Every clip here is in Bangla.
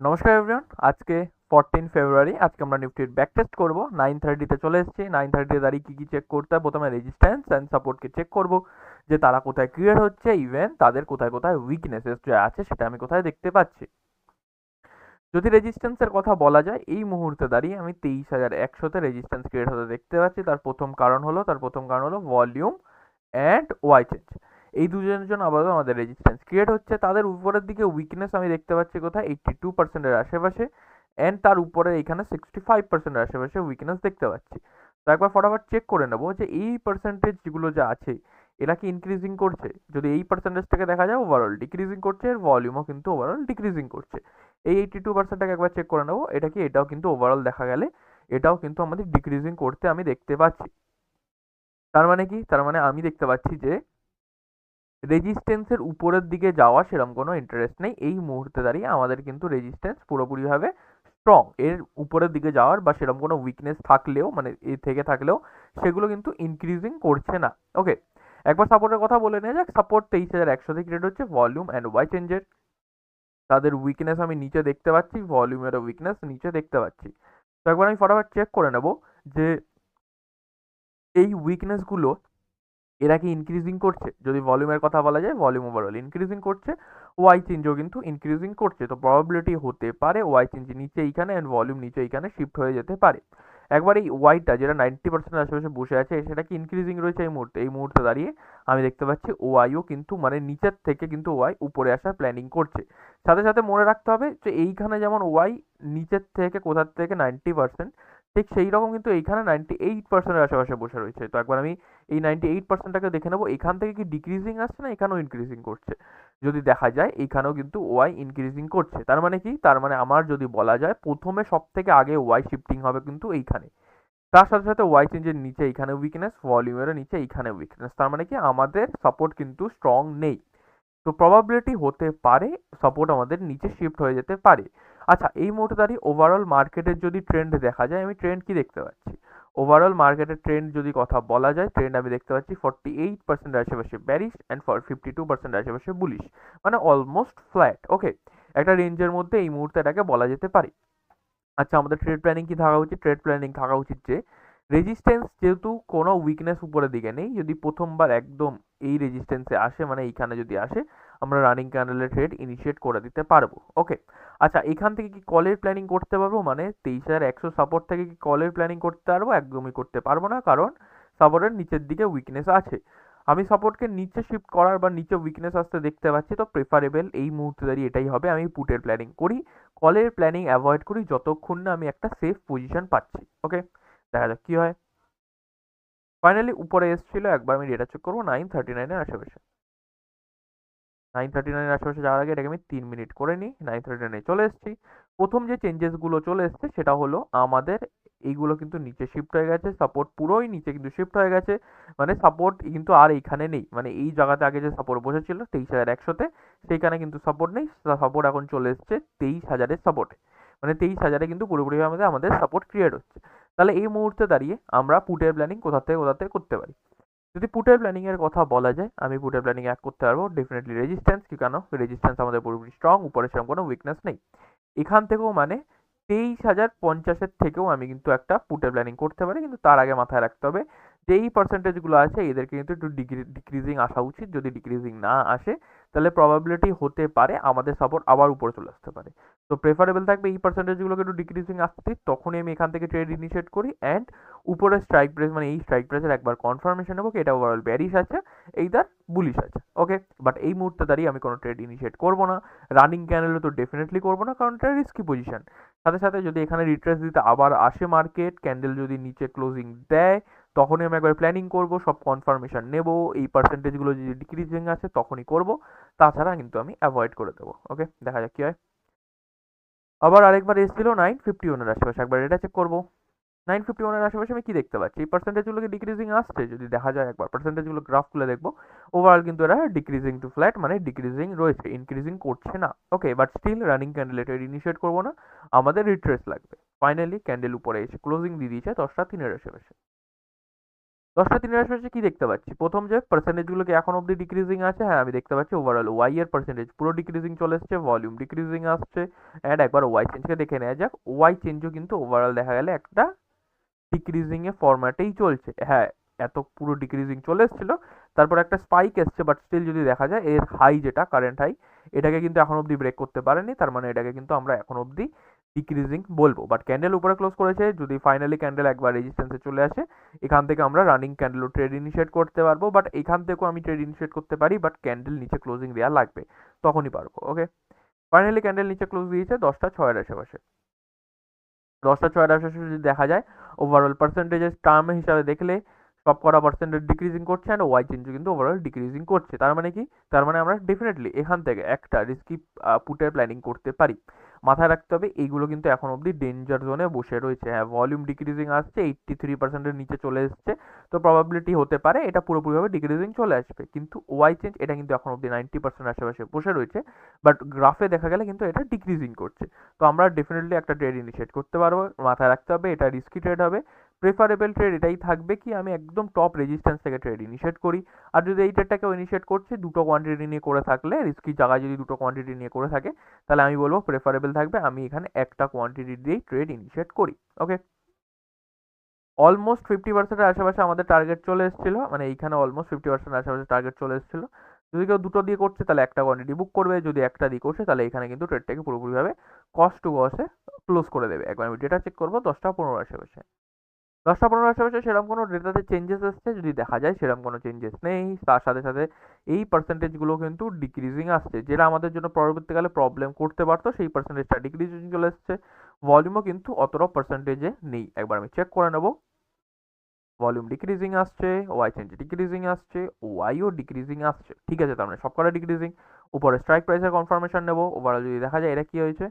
নমস্কার এভরিওয়ান আজকে ফোরটিন ফেব্রুয়ারি আজকে আমরা নিফটির ব্যাক টেস্ট করব। নাইন থার্টিতে চলে এসেছি। নাইন থার্টিতে দাঁড়িয়ে কী কী চেক করতে হয়, প্রথমে রেজিস্ট্যান্স অ্যান্ড সাপোর্টকে চেক করব। যে তারা কোথায় ক্রিয়েট হচ্ছে ইভেন তাদের কোথায় কোথায় উইকনেসেস যে আছে, সেটা আমি কোথায় দেখতে পাচ্ছি। যদি রেজিস্ট্যান্সের কথা বলা যায়, এই মুহূর্তে দাঁড়িয়ে আমি তেইশ হাজার একশোতে রেজিস্ট্যান্স ক্রিয়েট হতে দেখতে পাচ্ছি। তার প্রথম কারণ হলো, তার প্রথম কারণ হলো ভলিউম অ্যান্ড ওয়াই চেঞ্জ এই দুজনের জন্য আপাতত আমাদের রেজিস্ট্যান্স ক্রিয়েট হচ্ছে তাদের উপরের দিকে উইকনেস আমি দেখতে পাচ্ছি কোথায় এইট্টি টু পার্সেন্টের আশেপাশে অ্যান্ড তার উপরে এখানে সিক্সটি ফাইভ পার্সেন্টের আশেপাশে উইকনেস দেখতে পাচ্ছি। তো একবার ফটাফট চেক করে নেব যে এই পার্সেন্টেজ যেগুলো যা আছে, এরা কি ইনক্রিজিং করছে? যদি এই পার্সেন্টেজটাকে দেখা যায় ওভারঅল ডিক্রিজিং করছে, এর ভলিউমও কিন্তু ওভারঅল ডিক্রিজিং করছে। এই এইট্টি টু পার্সেন্টটাকে একবার চেক করে নেব, এটা কি, এটাও কিন্তু ওভারঅল দেখা গেলে, এটাও কিন্তু আমাদের ডিক্রিজিং করতে আমি দেখতে পাচ্ছি। তার মানে কি? তার মানে আমি দেখতে পাচ্ছি যে রেজিস্ট্যান্সের উপরের দিকে যাওয়া সেরকম কোনো ইন্টারেস্ট নেই। এই মুহূর্তে দাঁড়িয়ে আমাদের কিন্তু রেজিস্ট্যান্স পুরোপুরিভাবে স্ট্রং এর উপরের দিকে যাওয়ার বা সেরকম কোনো উইকনেস থাকলেও মানে এ থেকে থাকলেও সেগুলো কিন্তু ইনক্রিজিং করছে না। ওকে একবার সাপোর্টের কথা বলে নেওয়া যাক। সাপোর্ট তেইশ হাজার একশো থেকে ক্রিয়েট হচ্ছে ভলিউম অ্যান্ড ওয়াই চেঞ্জের তাদের উইকনেস আমি নিচে দেখতে পাচ্ছি ভলিউমেরও উইকনেস নিচে দেখতে পাচ্ছি। তো একবার আমি ফটাফট চেক করে নেব যে এই উইকনেসগুলো এরা কি ইনক্রিজিং করছে? যদি ভলিউমের কথা বলা যায় ভলিউম ওভারঅল ইনক্রিজিং করছে ওয়াই চেঞ্জও কিন্তু ইনক্রিজিং করছে। তো প্রবাবিলিটি হতে পারে ওয়াই চেঞ্জ নিচে এইখানে অ্যান্ড ভলিউম নিচে এইখানে শিফট হয়ে যেতে পারে। একবার এই ওয়াইটা যেটা নাইনটি পার্সেন্ট আশেপাশে বসে আছে, সেটা কি ইনক্রিজিং রয়েছে এই মুহূর্তে? এই মুহূর্তে দাঁড়িয়ে আমি দেখতে পাচ্ছি ওয়াইও কিন্তু মানে নিচের থেকে কিন্তু ওয়াই উপরে আসার প্ল্যানিং করছে। সাথে সাথে মনে রাখতে হবে যে এইখানে যেমন ওয়াই নিচের থেকে কোথার থেকে নাইনটি পার্সেন্ট ঠিক সেই রকম কিন্তু এইখানে নাইনটি এইট পার্সেন্টের আশেপাশে বসে রয়েছে। তো একবার আমি এই নাইনটি এইট পার্সেন্টটাকে দেখে নেব, এখান থেকে কি ডিক্রিজিং আসছে না এখানেও ইনক্রিজিং করছে? যদি দেখা যায়, এখানেও কিন্তু ওয়াই ইনক্রিজিং করছে। তার মানে কি? তার মানে আমার যদি বলা যায়, প্রথমে সব থেকে আগে ওয়াই শিফটিং হবে কিন্তু এইখানে। তার সাথে সাথে ওয়াই চেঞ্জের নিচে এইখানে উইকনেস ভলিউমের নিচে এইখানে উইকনেস তার মানে কি? আমাদের সাপোর্ট কিন্তু স্ট্রং নেই। তো প্রবাবিলিটি হতে পারে সাপোর্ট আমাদের নিচে শিফট হয়ে যেতে পারে। আচ্ছা এই মুহূর্তে দাঁড়িয়ে ওভারঅল মার্কেটের যদি ট্রেন্ড দেখা যায়, আমি ট্রেন্ড কি দেখতে পাচ্ছি? ওভারঅল মার্কেটের ট্রেন্ড যদি কথা বলা যায় ট্রেন্ড আমি দেখতে পাচ্ছি ফর্টি এইট পার্সেন্ট আশেপাশে bearish and for fifty two percent আশেপাশে বুলিশ মানে অলমোস্ট ফ্ল্যাট ওকে একটা রেঞ্জের মধ্যে এই মুহূর্তে এটাকে বলা যেতে পারে। আচ্ছা আমাদের ট্রেড প্ল্যানিং কি থাকা উচিত? ট্রেড প্ল্যানিং থাকা উচিত যে রেজিস্ট্যান্স যেহেতু কোনো উইকনেস উপরের দিকে নেই, যদি প্রথমবার একদম এই রেজিস্ট্যান্সে আসে মানে এইখানে যদি আসে, আমরা রানিং ক্যান্ডেলের ট্রেড ইনিশিয়েট করে দিতে পারব। ওকে আচ্ছা এখান থেকে কি কলের প্ল্যানিং করতে পারব? মানে তেইশ হাজার একশো সাপোর্ট থেকে কি কলের প্ল্যানিং করতে পারব? একদমই করতে পারব না, কারণ সাপোর্টের নিচের দিকে উইকনেস আছে। আমি সাপোর্টকে নিচে শিফট করার বা নিচে উইকনেস আসতে দেখতে পাচ্ছি, তো প্রেফারেবল এই মুহূর্তে দাঁড়িয়ে এটাই হবে। আমি পুটের প্ল্যানিং করি কলের প্ল্যানিং অ্যাভয়েড করি, যতক্ষণ না আমি একটা সেফ পজিশন পাচ্ছি। ওকে দেখা যাক কী হয়। ফাইনালি উপরে এসেছিল, একবার আমি ডেটা চেক করব নাইন থার্টি নাইনের আশেপাশে। নাইন থার্টি নাইনের আশেপাশে যাওয়ার আগে এটাকে আমি তিন মিনিট করে নিই নাইন থার্টি নাইনে চলে এসেছি। প্রথম যে চেঞ্জেসগুলো চলে এসছে, সেটা হলো আমাদের এইগুলো কিন্তু নিচে শিফট হয়ে গেছে সাপোর্ট পুরোই নিচে কিন্তু শিফট হয়ে গেছে। মানে সাপোর্ট কিন্তু আর এইখানে নেই। মানে এই জায়গাতে আগে যে সাপোর্ট বসেছিল, তেইশ হাজার একশোতে, সেইখানে কিন্তু সাপোর্ট নেই। সাপোর্ট এখন চলে এসছে তেইশ হাজারের সাপোর্টে মানে তেইশ হাজারে কিন্তু পুরোপুরিভাবে আমাদের সাপোর্ট ক্রিয়েট হচ্ছে। তাহলে এই মুহূর্তে দাঁড়িয়ে আমরা পুটের প্ল্যানিং কোথা থেকে কোথা থেকে করতে পারি। যদি পুটের প্ল্যানিং এর কথা বলা যায়, আমি পুটের প্ল্যানিং এক করতে পারব। ডেফিনেটলি রেজিস্ট্যান্স কি কেন রেজিস্ট্যান্স আমাদের পুরোপুরি স্ট্রং উপরে সেরকম কোনো উইকনেস নেই। এখান থেকেও মানে তেইশ হাজার পঞ্চাশের থেকেও আমি কিন্তু একটা পুটের প্ল্যানিং করতে পারি, কিন্তু তার আগে মাথায় রাখতে হবে যে এই পার্সেন্টেজগুলো আছে, এদেরকে কিন্তু একটু ডিক্রিজিং আসা উচিত। যদি ডিক্রিজিং না আসে, তাহলে প্রবাবিলিটি হতে পারে আমাদের সাপোর্ট আবার উপরে চলে আসতে পারে। তো প্রেফারেবল থাকবে এই পার্সেন্টেজগুলোকে একটু ডিক্রিজিং আসতে, তখনই আমি এখান থেকে ট্রেড ইনিশিয়েট করি অ্যান্ড উপরে স্ট্রাইক প্রেস মানে এই স্ট্রাইক প্রেসের একবার কনফার্মেশন নেব কি এটা ওভারঅল ব্যারিশ আছে এই এইদার বুলিশ আছে ওকে বাট এই মুহূর্তে দাঁড়িয়ে আমি কোনো ট্রেড ইনিশিয়েট করব না। রানিং ক্যানেলে তো ডেফিনেটলি করব না, কারণ এটা রিস্কি পজিশন সাথে সাথে যদি এখানে রিট্রেস দিতে আবার আসে মার্কেট ক্যান্ডেল যদি নিচে ক্লোজিং দেয় তখনই আমি একবার প্ল্যানিং করব, সব কনফার্মেশন নেব, এই পার্সেন্টেজগুলো যদি ডিক্রিজিং আছে তখনই করব, তাছাড়া কিন্তু আমি অ্যাভয়েড করে দেবো ওকে দেখা যাক কী হয়। আবার আরেকবার এসেছিল নাইন ফিফটি ওয়ানের আশেপাশে, একবার এটা চেক করব। নাইন ফিফটি ওয়ানের আশেপাশে আমি কি দেখতে পাচ্ছি? এই পার্সেন্টেজগুলোকে ডিক্রিজিং আসছে, যদি দেখা যায় একবার পার্সেন্টেজগুলো গ্রাফ খুলে দেখব। ওভারঅল কিন্তু এরা ডিক্রিজিং টু ফ্ল্যাট মানে ডিক্রিজিং রয়েছে ইনক্রিজিং করছে না okay but still running candle এটা ইনিশিয়েট করব না, আমাদের রিট্রেস লাগবে। ফাইনালি ক্যান্ডেল উপরে এসে ক্লোজিং দিয়ে দিয়েছে, দশটা তিনের আশেপাশে। দশটা তিনের আশেপাশে কি দেখতে পাচ্ছি? প্রথম যে পার্সেন্টেজগুলো কি এখন অবধি ডিক্রিজিং আছে হ্যাঁ আমি দেখতে পাচ্ছি ওভারঅল ওয়াই এর পার্সেন্টেজ পুরো ডিক্রিজিং চলে এসছে ভলিউম ডিক্রিজিং আসছে অ্যান্ড একবার ওয়াই চেঞ্জকে দেখে নেওয়া যাক ওয়াই চেঞ্জও কিন্তু ওভারঅল দেখা গেলে একটা ডিক্রিজিং এর ফরম্যাটেই চলছে। হ্যাঁ এত পুরো ডিক্রিজিং চলে এসেছিল, তারপর একটা স্পাইক এসছে বাট স্টিল যদি দেখা যায়, এর হাই যেটা কারেন্ট হাই এটাকে কিন্তু এখন অবধি ব্রেক করতে পারেনি, তার মানে এটাকে কিন্তু আমরা এখন অবধি ডিক্রিজিং বলব। বাট ক্যান্ডেল উপরে ক্লোজ করেছে, যদি ফাইনালি ক্যান্ডেল একবার রেজিস্ট্যান্সে চলে আসে, এখান থেকে আমরা রানিং ক্যান্ডেলও ট্রেড ইনিশিয়েট করতে পারব। বাট এখান থেকেও আমি ট্রেড ইনিশিয়েট করতে পারি বাট ক্যান্ডেল নিচে ক্লোজিং দেওয়া লাগবে। তখনই পারব ওকে ফাইনালি ক্যান্ডেল নিচে ক্লোজ দিয়েছে, দশটা ছয়ের আশেপাশে। দশটা ছয়ের আশেপাশে যদি দেখা যায় ওভারঅল পার্সেন্টেজের টার্ম হিসাবে দেখলে, সব কটা পার্সেন্টেজ ডিক্রিজিং করছে অ্যান্ড ওয়াই চেঞ্জও কিন্তু ওভারঅল ডিক্রিজিং করছে। তার মানে কি? তার মানে আমরা ডেফিনেটলি এখান থেকে একটা রিস্কি পুটের প্ল্যানিং করতে পারি। মাথায় রাখতে হবে, এইগুলো কিন্তু এখন অবধি ডেঞ্জার জোনে বসে রয়েছে। হ্যাঁ ভলিউম ডিক্রিজিং আসছে এইট্টি থ্রি পার্সেন্টের নিচে চলে এসছে, তো প্রবাবিলিটি হতে পারে এটা পুরোপুরিভাবে ডিক্রিজিং চলে আসবে। কিন্তু ওয়াই চেঞ্জ এটা কিন্তু এখন অবধি নাইনটি পার্সেন্ট আশেপাশে বসে রয়েছে বাট গ্রাফে দেখা গেলে কিন্তু এটা ডিক্রিজিং করছে। তো আমরা ডেফিনেটলি একটা ট্রেড ইনিশিয়েট করতে পারব, মাথায় রাখতে হবে, এটা রিস্কি ট্রেড হবে। প্রেফারেবল ট্রেড এটাই থাকবে কি আমি একদম টপ রেজিস্ট্যান্স থেকে ট্রেড ইনিশিয়েট করি। আর যদি এই ট্রেডটাকেও ইনিশিয়েট করছে, দুটো কোয়ান্টিটি নিয়ে করে থাকলে রিস্কি জায়গায় যদি দুটো কোয়ান্টিটি নিয়ে করে থাকে, তাহলে আমি বলব প্রেফারেবল থাকবে, আমি এখানে একটা কোয়ান্টিটি দিয়েই ট্রেড ইনিশিয়েট করি ওকে অলমোস্ট ফিফটি পার্সেন্টের আশেপাশে আমাদের টার্গেট চলে এসেছিল মানে এইখানে অলমোস্ট ফিফটি পার্সেন্ট আশেপাশে টার্গেট চলে এসেছিল। যদি কেউ দুটো দিয়ে করছে, তাহলে একটা কোয়ান্টিটি বুক করবে, যদি একটা দিয়ে করছে, তাহলে এখানে কিন্তু ট্রেডটাকে পুরোপুরিভাবে কস্ট টু কস্টে ক্লোজ করে দেবে। একবার আমি ডেটা চেক করব, দশটা পনেরো আশেপাশে। দশটা পনেরো আশেপাশে সেরকম কোনো ডেটাতে চেঞ্জেস আসছে? যদি দেখা যায় সেরকম কোনো চেঞ্জেস নেই। তার সাথে সাথে এই পার্সেন্টেজগুলো কিন্তু ডিক্রিজিং আসছে। যেটা আমাদের জন্য পরবর্তীকালে প্রবলেম করতে পারতো, সেই পার্সেন্টেজটা ডিক্রিজিং চলে এসছে। ভলিউমও কিন্তু অতটা পার্সেন্টেজে নেই। একবার আমি চেক করে নেব। ভলিউম ডিক্রিজিং আসছে ওয়াই চেঞ্জ ডিক্রিজিং আসছে ওয়াইও ডিক্রিজিং আসছে। ঠিক আছে, তার মানে সবকটা ডিক্রিজিং উপরে স্ট্রাইক প্রাইসের কনফার্মেশন নেব। ওভারঅল যদি দেখা যায়, এটা কি হয়েছে?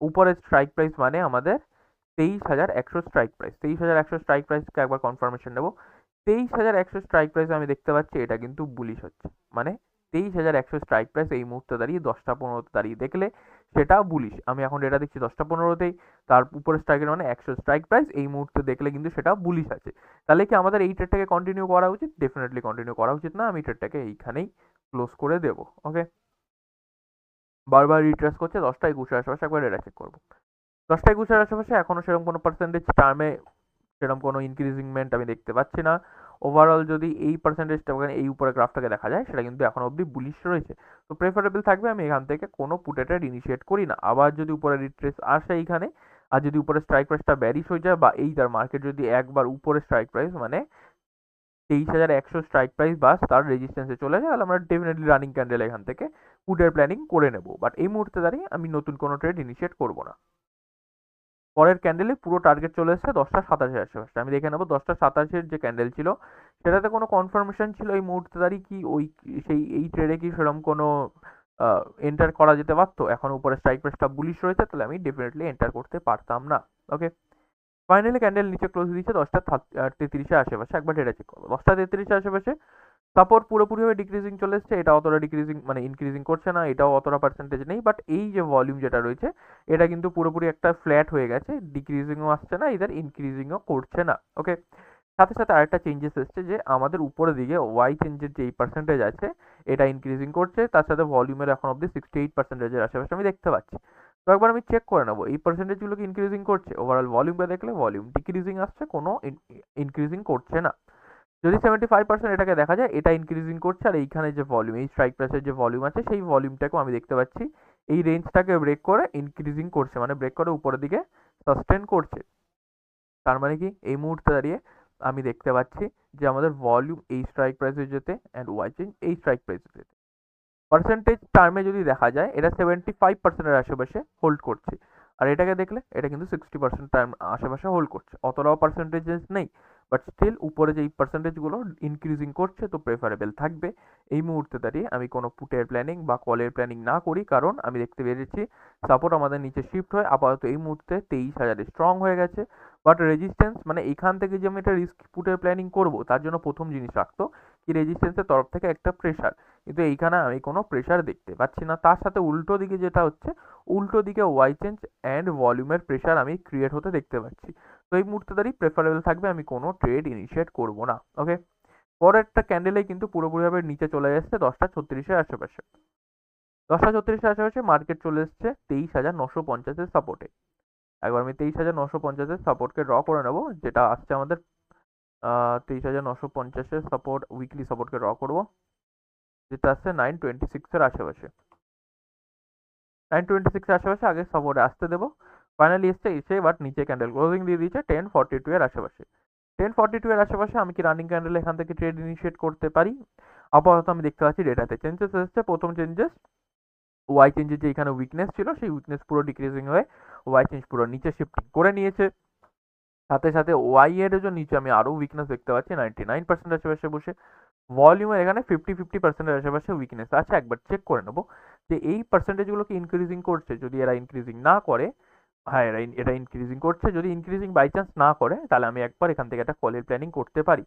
উপরে স্ট্রাইক প্রাইস মানে আমাদের তেইশ হাজার একশো স্ট্রাইক প্রাইস তেইশ হাজার একশো স্ট্রাইক প্রাইসকে একবার কনফার্মেশন নেব। তেইশ হাজার একশো স্ট্রাইক প্রাইস আমি দেখতে পাচ্ছি, এটা কিন্তু বুলিশ হচ্ছে। মানে তেইশ হাজার একশো স্ট্রাইক প্রাইস এই মুহূর্তে দাঁড়িয়ে দশটা পনেরোতে দাঁড়িয়ে। দেখলে সেটা বুলিশ আমি এখন ডেটা দেখছি দশটা পনেরোতেই। তার উপরে স্ট্রাইকের মানে একশো স্ট্রাইক প্রাইস এই মুহূর্তে দেখলে কিন্তু সেটা বুলিশ আছে। তাহলে কি আমাদের এই ট্রেডটাকে কন্টিনিউ করা উচিত? ডেফিনেটলি কন্টিনিউ করা উচিত না। আমি ট্রেডটাকে এইখানেই ক্লোজ করে দেবো। ওকে বারবার রিট্রেস করছে দশটা একুশের আশেপাশে একবার ডেটা চেক করব। দশটা একুশের আশেপাশে এখনও সেরকম কোনো পার্সেন্টেজ টার্মে সেরকম কোনো ইনক্রিজিংমেন্ট আমি দেখতে পাচ্ছি না। ওভারঅল যদি এই পার্সেন্টেজটা এই উপরে গ্রাফটাকে দেখা যায়, সেটা কিন্তু এখন অবধি বুলিশ রয়েছে। তো প্রেফারেবল থাকবে আমি এখান থেকে কোনো পুটেটার ইনিশিয়েট করি না। আবার যদি উপরে রিট্রেস আসে এইখানে, আর যদি উপরে স্ট্রাইক প্রাইসটা ব্যারিশ হয়ে যায় বা এই তার মার্কেট যদি একবার উপরে স্ট্রাইক প্রাইস মানে তেইশ হাজার একশো স্ট্রাইক প্রাইস বাস তার রেজিস্ট্যান্সে চলে যায়, তাহলে আমরা ডেফিনেটলি রানিং ক্যান্ডেল এখান থেকে পুটের প্ল্যানিং করে নেব। বাট এই মুহূর্তে দাঁড়িয়ে আমি নতুন কোনো ট্রেড ইনিশিয়েট করব না। পরের ক্যান্ডেলে পুরো টার্গেট চলে এসেছে দশটা সাতাশের আশেপাশে আমি দেখে নেব দশটা সাতাশের যে ক্যান্ডেল ছিল, সেটাতে কোনো কনফার্মেশন ছিল এই মুহূর্তে দাঁড়িয়ে কি ওই সেই, এই ট্রেডে কি সেরকম কোনো এন্টার করা যেতে পারতো? এখন উপরে স্ট্রাইক প্রাইসটা বুলিশ রয়েছে, তাহলে আমি ডেফিনেটলি এন্টার করতে পারতাম না। ওকে ফাইনালি ক্যান্ডেল নিচে ক্লোজ দিয়েছে, দশটা তেত্রিশের আশেপাশে একবার ডেটা চেক করব দশটা তেত্রিশের আশেপাশে সাপোর্ট পুরোপুরিভাবে ডিক্রিজিং চলে এসছে, এটা অতটা ডিক্রিজিং মানে ইনক্রিজিং করছে না, এটাও অতটা পার্সেন্টেজ নেই বাট এই যে ভলিউম যেটা রয়েছে, এটা কিন্তু পুরোপুরি একটা ফ্ল্যাট হয়ে গেছে ডিক্রিজিংও আসছে না ইদার ইনক্রিজিংও করছে না ওকে সাথে সাথে আরেকটা চেঞ্জেস এসছে যে আমাদের উপরের দিকে ওয়াই চেঞ্জের যে পার্সেন্টেজ আছে, এটা ইনক্রিজিং করছে, তার সাথে ভলিউমের এখন অব্দি সিক্সটি এইট পার্সেন্টেজের আশেপাশে আমি দেখতে পাচ্ছি। তো একবার আমি চেক করে নেব, এই পার্সেন্টেজগুলোকে ইনক্রিজিং করছে? ওভারঅল ভলিউমটা দেখলে ভলিউম ডিক্রিজিং আসছে, কোনো ইনক্রিজিং করছে না। যদি সেভেন্টি ফাইভ পার্সেন্ট এটাকে দেখা যায়, এটা ইনক্রিজিং করছে, আর এইখানে যে ভলিউম এই স্ট্রাইক প্রাইসের যে ভলিউম আছে, সেই ভলিউমটাকেও আমি দেখতে পাচ্ছি, এই রেঞ্জটাকে ব্রেক করে ইনক্রিজিং করছে মানে ব্রেক করে উপরের দিকে সাস্টেন করছে। তার মানে কি? এই মুহূর্তে দাঁড়িয়ে আমি দেখতে পাচ্ছি যে আমাদের ভলিউম এই স্ট্রাইক প্রাইসে যেতে অ্যান্ড ওয়াই চেঞ্জ এই স্ট্রাইক প্রাইসে যেতে। পার্সেন্টেজ টার্মে যদি দেখা যায়, এটা সেভেন্টি ফাইভ পার্সেন্টের আশেপাশে হোল্ড করছে। আর এটাকে দেখলে, এটা কিন্তু সিক্সটি পার্সেন্ট টার্ম আশেপাশে হোল্ড করছে। অতটাও পার্সেন্টেজেস নেই। বাট স্টিল উপরে যে এই পার্সেন্টেজগুলো ইনক্রিজিং করছে, তো প্রেফারেবল থাকবে। এই মুহূর্তে দাঁড়িয়ে আমি কোনো পুটের প্ল্যানিং বা কলের প্ল্যানিং না করি, কারণ আমি দেখতে পেরেছি সাপোর্ট আমাদের নিচে শিফট হয়। আপাতত এই মুহূর্তে তেইশ হাজারে স্ট্রং হয়ে গেছে। বাট রেজিস্ট্যান্স মানে এখান থেকে যে আমি একটা রিস্ক পুটের প্ল্যানিং করব, তার জন্য প্রথম জিনিস রাখতো কি রেজিস্ট্যান্সের তরফ থেকে একটা প্রেশার কিন্তু এইখানে আমি কোনো প্রেশার দেখতে পাচ্ছি না। তার সাথে উল্টো দিকে যেটা হচ্ছে, উল্টো দিকে ওয়াই চেঞ্জ অ্যান্ড ভলিউমের প্রেশার আমি ক্রিয়েট হতে দেখতে পাচ্ছি। তো এই মুহূর্তে দাঁড়িয়ে প্রেফারেবল থাকবে, আমি কোনো ট্রেড ইনিশিয়েট করব না ওকে পরেরটা ক্যান্ডেলে কিন্তু পুরোপুরিভাবে নিচে চলে এসছে দশটা ছত্রিশের আশেপাশে। দশটা ছত্রিশের আশেপাশে মার্কেট চলে এসছে তেইশ হাজার নশো পঞ্চাশের সাপোর্টে একবার আমি তেইশ হাজার নশো পঞ্চাশের সাপোর্টকে ড্র করে নেব, যেটা আসছে আমাদের তেইশ হাজার নশো পঞ্চাশের সাপোর্ট উইকলি সাপোর্টকে ড্র করব। যেটা আসছে নাইন টোয়েন্টি সিক্সের আশেপাশে। নাইন টোয়েন্টি সিক্সের আশেপাশে আগে সাপোর্টে আসতে দেবো। ফাইনালি এসছে এসে বাট নিচে ক্যান্ডেল ক্লোজিং দিয়ে দিয়েছে টেন ফর্টি টু এর আশেপাশে। টেন ফর্টি টু এর আশেপাশে আমি কি রানিং ক্যান্ডেল এখান থেকে ট্রেড ইনিশিয়েট করতে পারি? আপাতত আমি দেখতে পাচ্ছি ডেটাতে চেঞ্জেস এসেছে। প্রথম চেঞ্জেস ওয়াই চেঞ্জের যে এখানে উইকনেস ছিল, সেই উইকনেস পুরো ডিক্রিজিং হয়ে ওয়াই চেঞ্জ পুরো নিচে শিফটিং করে নিয়েছে। সাথে সাথে ওয়াই এর যে নিচে আমি আরও উইকনেস দেখতে পাচ্ছি নাইনটি নাইন পার্সেন্ট আশেপাশে বসে। ভলিউমের এখানে ফিফটি ফিফটি পার্সেন্টের আশেপাশে উইকনেস আছে, একবার চেক করে নেব। যে এই পার্সেন্টেজগুলোকে ইনক্রিজিং করছে, যদি এরা ইনক্রিজিং না করে হ্যাঁ এরা এটা ইনক্রিজিং করছে। যদি ইনক্রিজিং বাই চান্স না করে, তাহলে আমি একবার এখান থেকে একটা কলের প্ল্যানিং করতে পারি।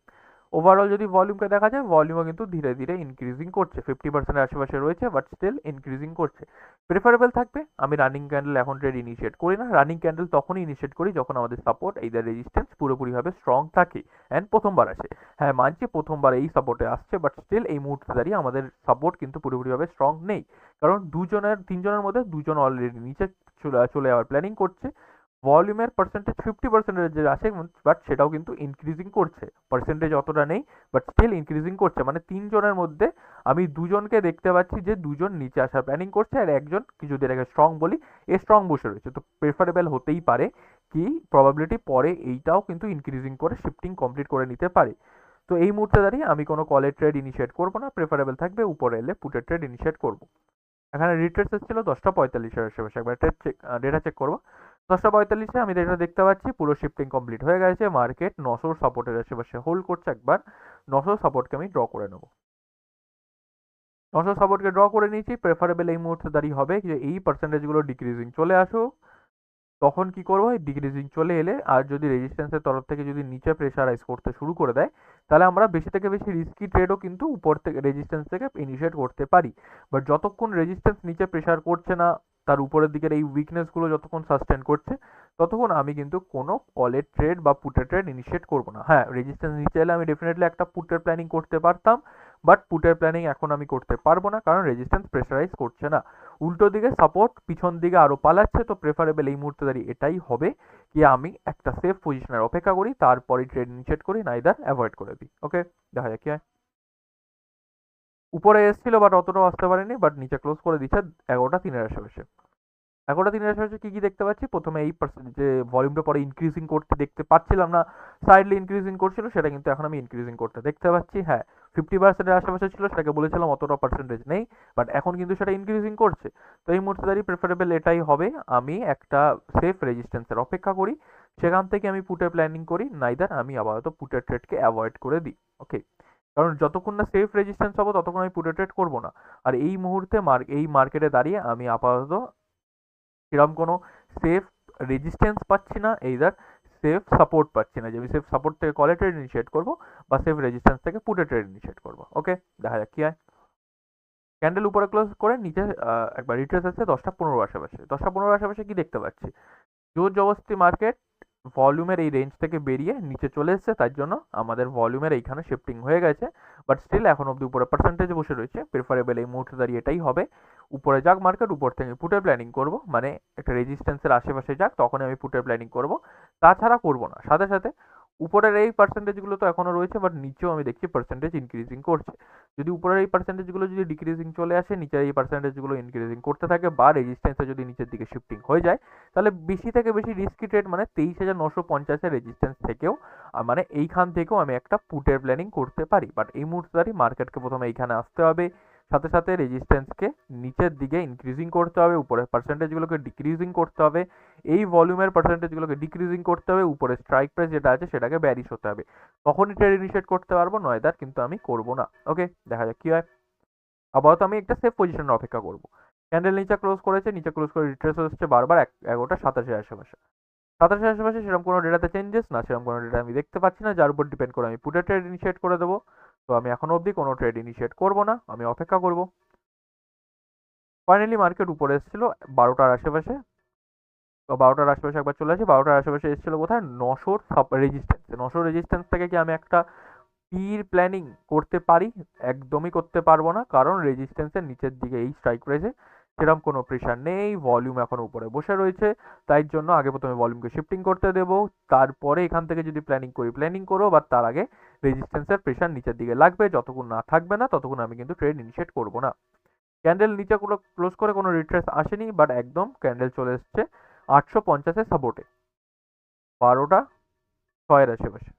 ওভারঅল যদি ভলিউমকে দেখা যায় ভলিউমও কিন্তু ধীরে ধীরে ইনক্রিজিং করছে। ফিফটি পার্সেন্টের আশেপাশে রয়েছে বাট স্টিল ইনক্রিজিং করছে। প্রেফারেবল থাকবে? আমি রানিং ক্যান্ডেল এখন ট্রেড ইনিশিয়েট করি না। রানিং ক্যান্ডেল তখনই ইনিশিয়েট করি যখন আমাদের সাপোর্ট এই দ্য রেজিস্ট্যান্স পুরোপুরিভাবে স্ট্রং থাকে অ্যান্ড প্রথমবার আসে। হ্যাঁ মানছি প্রথমবার এই সাপোর্টে আসছে বাট স্টিল এই মুহূর্তে দাঁড়িয়ে আমাদের সাপোর্ট কিন্তু পুরোপুরিভাবে স্ট্রং নেই। কারণ দুজনের, তিনজনের মধ্যে দুজন অলরেডি নিচে চলে যাওয়ার প্ল্যানিং করছে। ভলিউমের পার্সেন্টেজ ফিফটি পার্সেন্টের যে আছে বাট সেটাও কিন্তু ইনক্রিজিং করছে। পার্সেন্টেজ অতটা নেই বাট স্টিল ইনক্রিজিং করছে। মানে তিনজনের মধ্যে আমি দুজনকে দেখতে পাচ্ছি যে দুজন নিচে আসার প্ল্যানিং করছে, আর একজন যদি এটাকে স্ট্রং বলি, এ স্ট্রং বসে রয়েছে। তো প্রেফারেবল হতেই পারে কি প্রবাবিলিটি পরে এইটাও কিন্তু ইনক্রিজিং করে শিফটিং কমপ্লিট করে নিতে পারে। তো এই মুহূর্তে দাঁড়িয়ে আমি কোনো কলের ট্রেড ইনিশিয়েট করব না প্রেফারেবল থাকবে, উপরে এলে পুটের ট্রেড ইনিশিয়েট করব। এখানে রিট্রেস এসেছিল দশটা পঁয়তাল্লিশের আশেপাশে, একবার ট্রেড চেক ডেটা চেক করব। দশটা পঁয়তাল্লিশে আমি ডেটা দেখতে পাচ্ছি, পুরো শিফটিং কমপ্লিট হয়ে গেছে মার্কেট নশোর সাপোর্টের আশেপাশে হোল্ড করছে একবার, নশো সাপোর্টকে আমি ড্র করে নেব। নশো সাপোর্টকে ড্র করে নিয়েছি প্রেফারেবল এই মুহূর্তে দাঁড়িয়ে হবে যে এই পার্সেন্টেজগুলো ডিক্রিজিং চলে আসুক। তখন কি করব? ডিক্রিজিং চলে এলে আর যদি রেজিস্ট্যান্সের তরফ থেকে যদি নিচে প্রেশারাইজ করতে শুরু করে দেয়, তাহলে আমরা বেশি থেকে বেশি রিস্কি ট্রেডও কিন্তু উপর থেকে রেজিস্ট্যান্স থেকে ইনিশিয়েট করতে পারি। বাট যতক্ষণ রেজিস্ট্যান্স নিচে প্রেশার করছে না তার উপরের দিকের এই উইকনেসগুলো যতক্ষণ সাস্টেন করছে, ততক্ষণ আমি কিন্তু কোনো কলের ট্রেড বা পুটের ট্রেড ইনিশিয়েট করব না। হ্যাঁ রেজিস্ট্যান্স নিচে এলে আমি ডেফিনেটলি একটা পুটের প্ল্যানিং করতে পারতাম বাট পুটের প্ল্যানিং এখন আমি করতে পারব না, কারণ রেজিস্ট্যান্স প্রেশারাইজ করছে না। উল্টো দিকে সাপোর্ট পিছন দিকে আরও পালাচ্ছে, তো প্রেফারেবল এই মুহূর্তে দাঁড়িয়ে এটাই হবে কি আমি একটা সেফ পজিশনের অপেক্ষা করি তারপরে ট্রেড ইনিশিয়েট করি নাইদার অ্যাভয়েড করে দিই। ওকে দেখা যাক কি হয়। উপরে এসেছিল বাট অতটাও আসতে পারেনি বাট নিচে ক্লোজ করে দিচ্ছে এগারোটা তিনের আশেপাশে। এগারোটা তিনের আশেপাশে কী কী দেখতে পাচ্ছি? প্রথমে এই যে ভলিউমটা পরে ইনক্রিজিং করতে দেখতে পাচ্ছিলাম না সাইডলি ইনক্রিজিং করছিল, সেটা কিন্তু এখন আমি ইনক্রিজিং করতে দেখতে পাচ্ছি হ্যাঁ। ফিফটি পার্সেন্টের আশেপাশে ছিল, সেটাকে বলেছিলাম অতটা পার্সেন্টেজ নেই বাট এখন কিন্তু সেটা ইনক্রিজিং করছে। তো এই মুহূর্তে দাঁড়িয়ে প্রেফারেবল এটাই হবে, আমি একটা সেফ রেজিস্ট্যান্সের অপেক্ষা করি, সেখান থেকে আমি পুটের প্ল্যানিং করি নাইদার আমি আপাতত পুটের ট্রেডকে অ্যাভয়েড করে দিই ওকে কারণ যতক্ষণ না সেফ রেজিস্ট্যান্স হব, ততক্ষণ আমি পুটের ট্রেড করব না। আর এই মুহূর্তে মার্ক এই মার্কেটে দাঁড়িয়ে আমি আপাতত সেরকম কোনো সেফ রেজিস্ট্যান্স পাচ্ছি না এইদার সেফ সাপোর্ট পাচ্ছি না। যে আমি সেফ সাপোর্ট থেকে কলে ট্রেড ইনিশিয়েট করব বা সেফ রেজিস্ট্যান্স থেকে পুটে ট্রেড ইনিশিয়েট করব। ওকে দেখা যাক কী হয়। ক্যান্ডেল উপরে ক্লোজ করে নিচে একবার রিট্রেস আছে, দশটা পনেরো আশেপাশে। দশটা পনেরো আশেপাশে কি দেখতে পাচ্ছি? জোর জবস্তি মার্কেট ভলিউমের এই রেঞ্জ থেকে বেরিয়ে নিচে চলে এসছে, তার জন্য আমাদের ভলিউমের এইখানে শিফটিং হয়ে গেছে। বাট স্টিল এখন অব্দি উপরে পার্সেন্টেজ বসে রয়েছে। প্রেফারেবল এই মুহূর্তে দাঁড়িয়ে এটাই হবে। উপরে যাক মার্কেট উপর থেকে পুটের প্ল্যানিং করব। মানে একটা রেজিস্ট্যান্সের আশেপাশে যাক, তখনই আমি পুটের প্ল্যানিং করব। তাছাড়া করব না। সাথে সাথে উপরের এই পার্সেন্টেজগুলো তো এখনও রয়েছে বাট নিচেও আমি দেখছি পার্সেন্টেজ ইনক্রিজিং করছে। যদি উপরের এই পার্সেন্টেজগুলো যদি ডিক্রিজিং চলে আসে, নিচের এই পার্সেন্টেজগুলো ইনক্রিজিং করতে থাকে বা রেজিস্ট্যান্সে যদি নিচের দিকে শিফটিং হয়ে যায়, তাহলে বেশি থেকে বেশি রিস্কি ট্রেড মানে তেইশ হাজার নশো পঞ্চাশের রেজিস্ট্যান্স থেকেও মানে এইখান থেকেও আমি একটা পুটের প্ল্যানিং করতে পারি। বাট এই মুহূর্তে দাঁড়িয়ে মার্কেটকে প্রথমে এইখানে আসতে হবে। সাথে সাথে রেজিস্ট্যান্সকে নিচের দিকে ইনক্রিজিং করতে হবে, উপরের পার্সেন্টেজগুলোকে ডিক্রিজিং করতে হবে, এই ভলিউমের পার্সেন্টেজগুলোকে ডিক্রিজিং করতে হবে, উপরে স্ট্রাইক প্রাইস যেটা আছে সেটাকে ব্যারিশ হতে হবে। তখনই ট্রেড ইনিশিয়েট করতে পারব, নয় নয়দার কিন্তু আমি করব না। ওকে দেখা যাক কী হয়। আপাতত আমি একটা সেফ পজিশনের অপেক্ষা করব। ক্যান্ডেল নিচে ক্লোজ করেছে, নিচে ক্লোজ করে রিট্রেস হচ্ছে বারবার, এক, এগারোটা সাতাশের আশেপাশে। সাতাশের আশেপাশে সেরকম কোনো ডেটাতে চেঞ্জেস না, সেরকম কোনো ডেটা আমি দেখতে পাচ্ছি না, যার উপর ডিপেন্ড করে আমি পুটের ট্রেড ইনিশিয়েট করে দেবো। তো আমি এখনও অবধি কোনো ট্রেড ইনিশিয়েট করব না, আমি অপেক্ষা করব। ফাইনালি মার্কেট উপরে এসেছিল বারোটার আশেপাশে। তো বারোটার আশেপাশে একবার চলে আসি, বারোটার আশেপাশে এসেছিল কোথায়? নশোর রেজিস্ট্যান্স নশোর রেজিস্ট্যান্স থেকে কি আমি একটা পির প্ল্যানিং করতে পারি? একদমই করতে পারব না, কারণ রেজিস্ট্যান্সের নিচের দিকে এই স্ট্রাইক প্রাইসে সেরকম কোনো প্রেশার নেই ভলিউম এখন উপরে বসে রয়েছে। তাই জন্য আগে প্রথমে ভলিউমকে শিফটিং করতে দেবো, তারপরে এখান থেকে যদি প্ল্যানিং করি প্ল্যানিং করব বা তার আগে রেজিস্ট্যান্সের প্রেশার নিচের দিকে লাগবে। যতক্ষণ না থাকবে না, ততক্ষণ আমি কিন্তু ট্রেড ইনিশিয়েট করব না। ক্যান্ডেল নিচে ক্লোজ করে কোনো রিট্রেস আসেনি বাট একদম ক্যান্ডেল চলে এসছে আটশো পঞ্চাশের সাপোর্টে বারোটা ছয়ের আশেপাশে।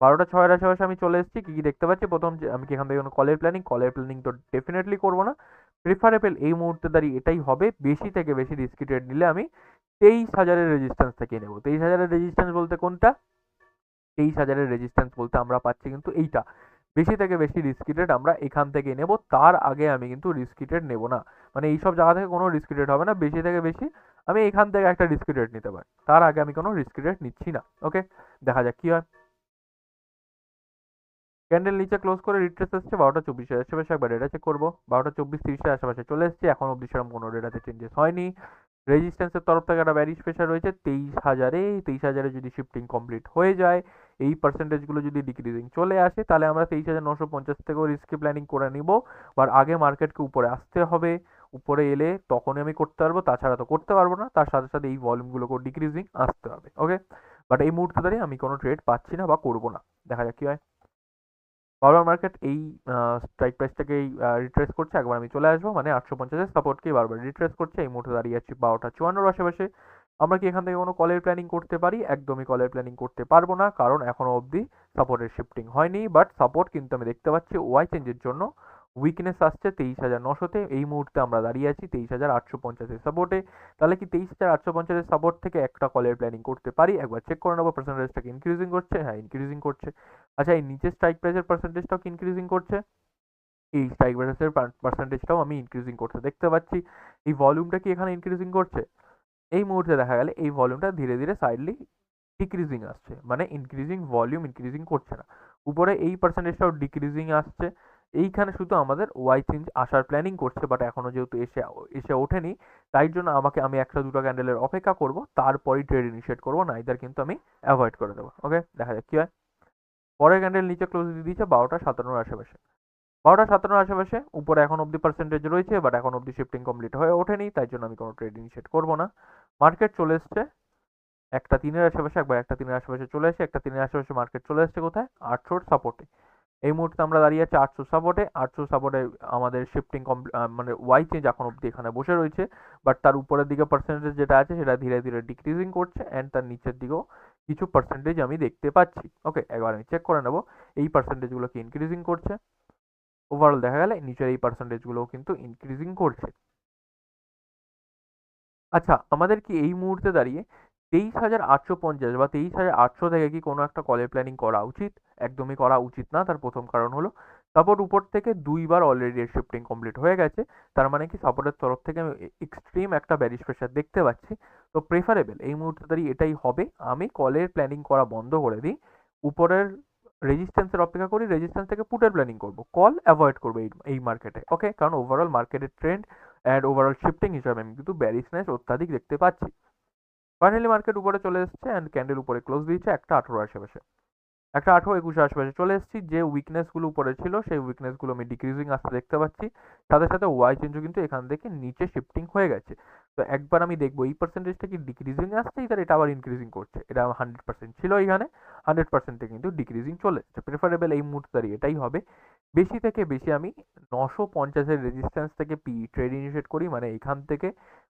বারোটা ছয়ের আশেপাশে আমি চলে এসেছি। কী কী দেখতে পাচ্ছি? প্রথম যে আমি কি এখান থেকে কোনো কলের প্ল্যানিং কলের প্ল্যানিং তো ডেফিনেটলি করব না। প্রিফারেবল এই মুহূর্তে দাঁড়িয়ে এটাই হবে। বেশি থেকে বেশি রিস্কি ট্রেড নিলে আমি তেইশ হাজারের রেজিস্ট্যান্স থেকে নেব। তেইশ হাজারের রেজিস্ট্যান্স বলতে কোনটা? তেইশ হাজারের রেজিস্ট্যান্স বলতে আমরা পাচ্ছি কিন্তু এইটা। বেশি থেকে বেশি রিস্কি ট্রেড আমরা এখান থেকে নেব, তার আগে আমি কিন্তু রিস্কি ট্রেড নেব না। মানে এইসব জায়গা থেকে কোনো রিস্কি ট্রেড হবে না, বেশি থেকে বেশি আমি এখান থেকে একটা রিস্কি ট্রেড নিতে পারি। তার আগে আমি কোনো রিস্কি ট্রেড নিচ্ছি না ওকে দেখা যাক কী হয়। ক্যান্ডেল নিচে ক্লোজ করে রিট্রেস এসছে, বারোটা চব্বিশের আশেপাশে একবার ডেটা চেক করব। বারোটা চব্বিশ তিরিশের আশেপাশে চলে এসছে, এখন অব্দি সেরকম কোনো ডেটাতে চেঞ্জেস হয়নি। রেজিস্ট্যান্সের তরফ থেকে একটা ব্যারিশ প্রেশার রয়েছে, তেইশ হাজারে তেইশ হাজারে যদি শিফটিং কমপ্লিট হয়ে যায় এই পার্সেন্টেজগুলো যদি ডিক্রিজিং চলে আসে, তাহলে আমরা তেইশ হাজার নশো পঞ্চাশ থেকেও রিস্কি প্ল্যানিং করে নিব। আর আগে মার্কেটকে উপরে আসতে হবে। উপরে এলে তখনই আমি করতে পারব, তাছাড়া তো করতে পারব না। তার সাথে সাথে এই ভলিউমগুলোকেও ডিক্রিজিং আসতে হবে ওকে বাট এই মুহূর্তে দাঁড়িয়ে আমি কোনো ট্রেড পাচ্ছি না বা করব না। দেখা যাক কী হয়। পাওয়ার মার্কেট এই স্ট্রাইক প্রাইসটাকেই রিট্রেস করছে। একবার আমি চলে আসব। মানে আটশো পঞ্চাশের সাপোর্টকেই বারবার রিট্রেস করছে। এই মুহূর্তে দাঁড়িয়ে আছি বারোটা চুয়ান্নর আশেপাশে। আমরা কি এখান থেকে কোনো কলের প্ল্যানিং করতে পারি? একদমই কলের প্ল্যানিং করতে পারব না, কারণ এখনও অবধি সাপোর্টের শিফটিং হয়নি বাট সাপোর্ট কিন্তু আমি দেখতে পাচ্ছি ওয়াই চেঞ্জের জন্য। উইকনেস আসছে তেইশ হাজার নশোতে, এই মুহূর্তে আমরা দাঁড়িয়ে আছি তেইশ হাজার আটশো পঞ্চাশের সাপোর্টে তাহলে কি তেইশ হাজার আটশো পঞ্চাশের সাপোর্ট থেকে একটা কলের প্ল্যানিং করতে পারি? একবার চেক করে নেব পার্সেন্টেজটাকে ইনক্রিজিং করছে? হ্যাঁ ইনক্রিজিং করছে। আচ্ছা এই নিচের স্ট্রাইক প্রাইসের পার্সেন্টেজটাও কি ইনক্রিজিং করছে? এই স্ট্রাইক প্রাইসের পার্সেন্টেজটাও আমি ইনক্রিজিং করতে দেখতে পাচ্ছি। এই ভলিউমটা কি এখানে ইনক্রিজিং করছে? এই মুহূর্তে দেখা গেলে এই ভলিউমটা ধীরে ধীরে সাইডলি ডিক্রিজিং আসছে। মানে ইনক্রিজিং ভলিউম ইনক্রিজিং করছে না। উপরে এই পার্সেন্টেজটাও ডিক্রিজিং আসছে। এইখানে শুধু আমাদের ওয়াই চেঞ্জ আসার প্ল্যানিং করছে বাট এখনও যেহেতু এসে এসে ওঠেনি, তাই জন্য আমাকে আমি একটা দুটো ক্যান্ডেলের অপেক্ষা করব। তারপরেই ট্রেড ইনিশিয়েট করব না ইদার কিন্তু আমি অ্যাভয়েড করে দেবো। ওকে দেখা যাক কী হয়। পরের ক্যান্ডেল নিচে ক্লোজ দিয়ে দিয়েছে, বারোটা সাতান্নর আশেপাশে। বারোটা সাতান্নর আশেপাশে, উপরে এখন অবধি পার্সেন্টেজ রয়েছে বাট এখন অবধি শিফটিং কমপ্লিট হয়ে ওঠেনি, তাই জন্য আমি কোনো ট্রেড ইনিশিয়েট করব না। মার্কেট চলে এসছে, একটা তিনের আশেপাশে, একবার একটা তিনের আশেপাশে চলে এসে, একটা তিনের আশেপাশে মার্কেট চলে এসছে কোথায়? আটশোর সাপোর্টে এই মুহূর্তে আমরা দাঁড়িয়ে আছি আটশো সাপোর্টে আটশো সাপোর্টে আমাদের শিফটিং মানে ওয়াই চেঞ্জ এখন অব্দি এখানে বসে রয়েছে বাট তার উপরের দিকে পার্সেন্টেজ যেটা আছে, সেটা ধীরে ধীরে ডিক্রিজিং করছে অ্যান্ড তার নিচের দিকেও কিছু পার্সেন্টেজ আমি দেখতে পাচ্ছি। ওকে একবার আমি চেক করে নেব, এই পার্সেন্টেজগুলো কি ইনক্রিজিং করছে? ওভারঅল দেখা গেলে নিচের এই পার্সেন্টেজগুলোও কিন্তু ইনক্রিজিং করছে। আচ্ছা আমাদের কি এই মুহূর্তে দাঁড়িয়ে তেইশ হাজার আটশো পঞ্চাশ বা তেইশ হাজার আটশো থেকে কি কোনো একটা কলের প্ল্যানিং করা উচিত? একদমই করা উচিত না, তার প্রথম কারণ হলো সাপোর্ট উপর থেকে দুইবার অলরেডি এর শিফটিং কমপ্লিট হয়ে গেছে। তার মানে কি সাপোর্টের তরফ থেকে আমি এক্সট্রিম একটা ব্যারিশ প্রেশার দেখতে পাচ্ছি। তো প্রেফারেবল এই মুহূর্তে দাঁড়িয়ে এটাই হবে। আমি কলের প্ল্যানিং করা বন্ধ করে দিই। উপরের রেজিস্ট্যান্সের অপেক্ষা করি রেজিস্ট্যান্স থেকে পুটের প্ল্যানিং করব। কল অ্যাভয়েড করব এই এই মার্কেটে ওকে কারণ ওভারঅল মার্কেটের ট্রেন্ড অ্যান্ড ওভারঅল শিফটিং হিসাবে আমি কিন্তু ব্যারিসনেস অত্যাধিক দেখতে পাচ্ছি। ফাইনালি মার্কেট উপরে চলে এসেছে অ্যান্ড ক্যান্ডেল উপরে ক্লোজ দিয়েছে একটা আঠেরো আশেপাশে একটা আঠেরো একুশে আশেপাশে চলে এসেছি, যে উইকনেসগুলো উপরে ছিল, সেই উইকনেসগুলো আমি ডিক্রিজিং আসতে দেখতে পাচ্ছি। সাথে সাথে ওয়াই চেঞ্জও কিন্তু এখান থেকে নিচে শিফটিং হয়ে গেছে। তো একবার আমি দেখব, এই পার্সেন্টেজটা কি ডিক্রিজিং আসছে এটা আবার ইনক্রিজিং করছে। এটা হান্ড্রেড পার্সেন্ট ছিল এখানে হান্ড্রেড পার্সেন্টে কিন্তু ডিক্রিজিং চলে এসছে। প্রেফারেবল এই মুহূর্তে দাঁড়িয়ে এটাই হবে। বেশি থেকে বেশি আমি নশো পঞ্চাশের রেজিস্ট্যান্স থেকে পি ট্রেড ইনিশিয়েট করি মানে এখান থেকে।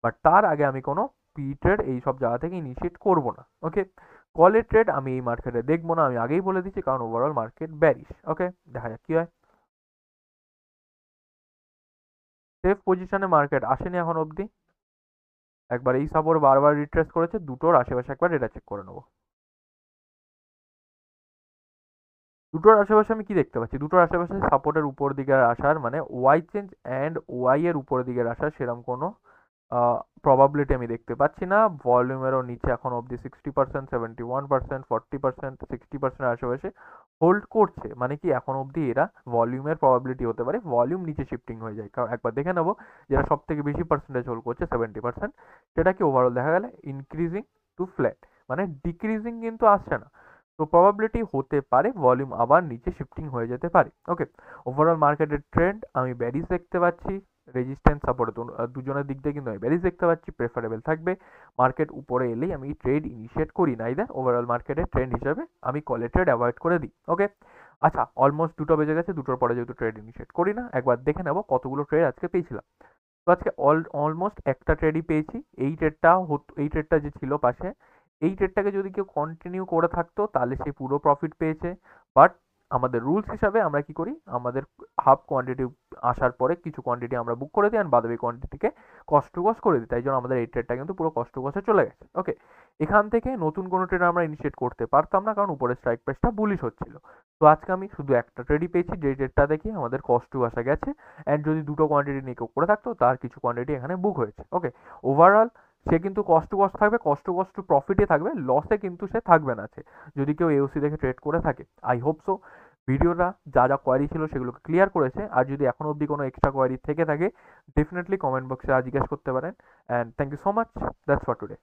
বাট তার আগে আমি কোনো পি ট্রেড এই সব জায়গা থেকে ইনিশিয়েট করব না ওকে কলের ট্রেড আমি এই মার্কেটে দেখব না, আমি আগেই বলে দিচ্ছি, কারণ ওভারঅল মার্কেট ব্যারিশ ওকে দেখা যাক কি হয়। সেফ পজিশনে মার্কেট আসেনি এখন অবধি। একবার এই সাপোর্ট বারবার রিট্রেস করেছে, দুটোর আশেপাশে একবার এটা চেক করে নেব। দুটোর আশেপাশে আমি কি দেখতে পাচ্ছি? দুটোর আশেপাশে সাপোর্টের উপর দিকে আসার মানে ওয়াই চেঞ্জ অ্যান্ড ওয়াই এর উপর দিকে আসার সেরকম কোনো প্রবাবিলিটি আমি দেখতে পাচ্ছি না। ভলিউমেরও নিচে এখন অবধি sixty percent seventy one percent forty percent sixty পার্সেন্টের আশেপাশে হোল্ড করছে। মানে কি এখন অবধি এরা ভলিউমের প্রবাবিলিটি হতে পারে ভলিউম নিচে শিফটিং হয়ে যায়। কারণ একবার দেখে নেব যেটা সব থেকে বেশি পার্সেন্টেজ হোল্ড করছে সেভেন্টি পার্সেন্ট সেটা কি ওভারঅল দেখা গেলে ইনক্রিজিং টু ফ্ল্যাট মানে ডিক্রিজিং কিন্তু আসছে না। তো প্রবাবিলিটি হতে পারে ভলিউম আবার নিচে শিফটিং হয়ে যেতে পারে। ওকে ওভারঅল মার্কেটের ট্রেন্ড আমি ব্যারিজ দেখতে পাচ্ছি। রেজিস্ট্যান্স সাপোর্ট দুজনের দিক দিয়ে কিন্তু আমি ব্যারিজ দেখতে পাচ্ছি প্রেফারেবল থাকবে। মার্কেট উপরে এলেই আমি ট্রেড ইনিশিয়েট করি না ইদার ওভারঅল মার্কেটের ট্রেন্ড হিসাবে আমি কলে ট্রেড অ্যাভয়েড করে দিই ওকে আচ্ছা অলমোস্ট দুটো বেজে গেছে, দুটোর পরে যেহেতু ট্রেড ইনিশিয়েট করি না, একবার দেখে নেব কতগুলো ট্রেড আজকে পেয়েছিলাম। তো আজকে অল অলমোস্ট একটা ট্রেডই পেয়েছি, এই ট্রেডটা এই ট্রেডটা যে ছিল পাশে, এই ট্রেডটাকে যদি কেউ কন্টিনিউ করে থাকতো, তাহলে সে পুরো প্রফিট পেয়েছে। বাট আমাদের রুলস হিসাবে আমরা কি করি, আমাদের হাফ কোয়ান্টিটি আসার পরে কিছু কোয়ান্টিটি আমরা বুক করে দিই আর বাদবাকি কোয়ান্টিটিকে কষ্ট কস করে দিই। তাই জন্য আমাদের এই ট্রেডটা কিন্তু পুরো কষ্ট কষে চলে গেছে। ওকে এখান থেকে নতুন কোনো ট্রেড আমরা ইনিশিয়েট করতে পারতাম না, কারণ উপরে স্ট্রাইক প্রাইসটা বুলিশ হচ্ছিল। তো আজকে আমি শুধু একটা ট্রেডই পেয়েছি, যেই ট্রেডটা দেখি আমাদের কষ্ট আসা গেছে। অ্যান্ড যদি দুটো কোয়ান্টিটি নিয়ে করে থাকতো, তার কিছু কোয়ান্টিটি এখানে বুক হয়েছে। ওকে ওভারঅল সে কিন্তু কষ্ট কষ্ট থাকবে কষ্ট কষ্ট প্রফিটে থাকবে লসে কিন্তু সে থাকবে না সে। যদি কেউ এওসি দেখে ট্রেড করে থাকে আই হোপ সো ভিডিওটা যা যা কোয়ারি ছিল সেগুলোকে ক্লিয়ার করেছে। আর যদি এখন অবধি কোনো এক্সট্রা কোয়ারি থেকে থাকে ডেফিনেটলি কমেন্ট বক্সে জিজ্ঞেস করতে পারেন। And thank you so much that's for today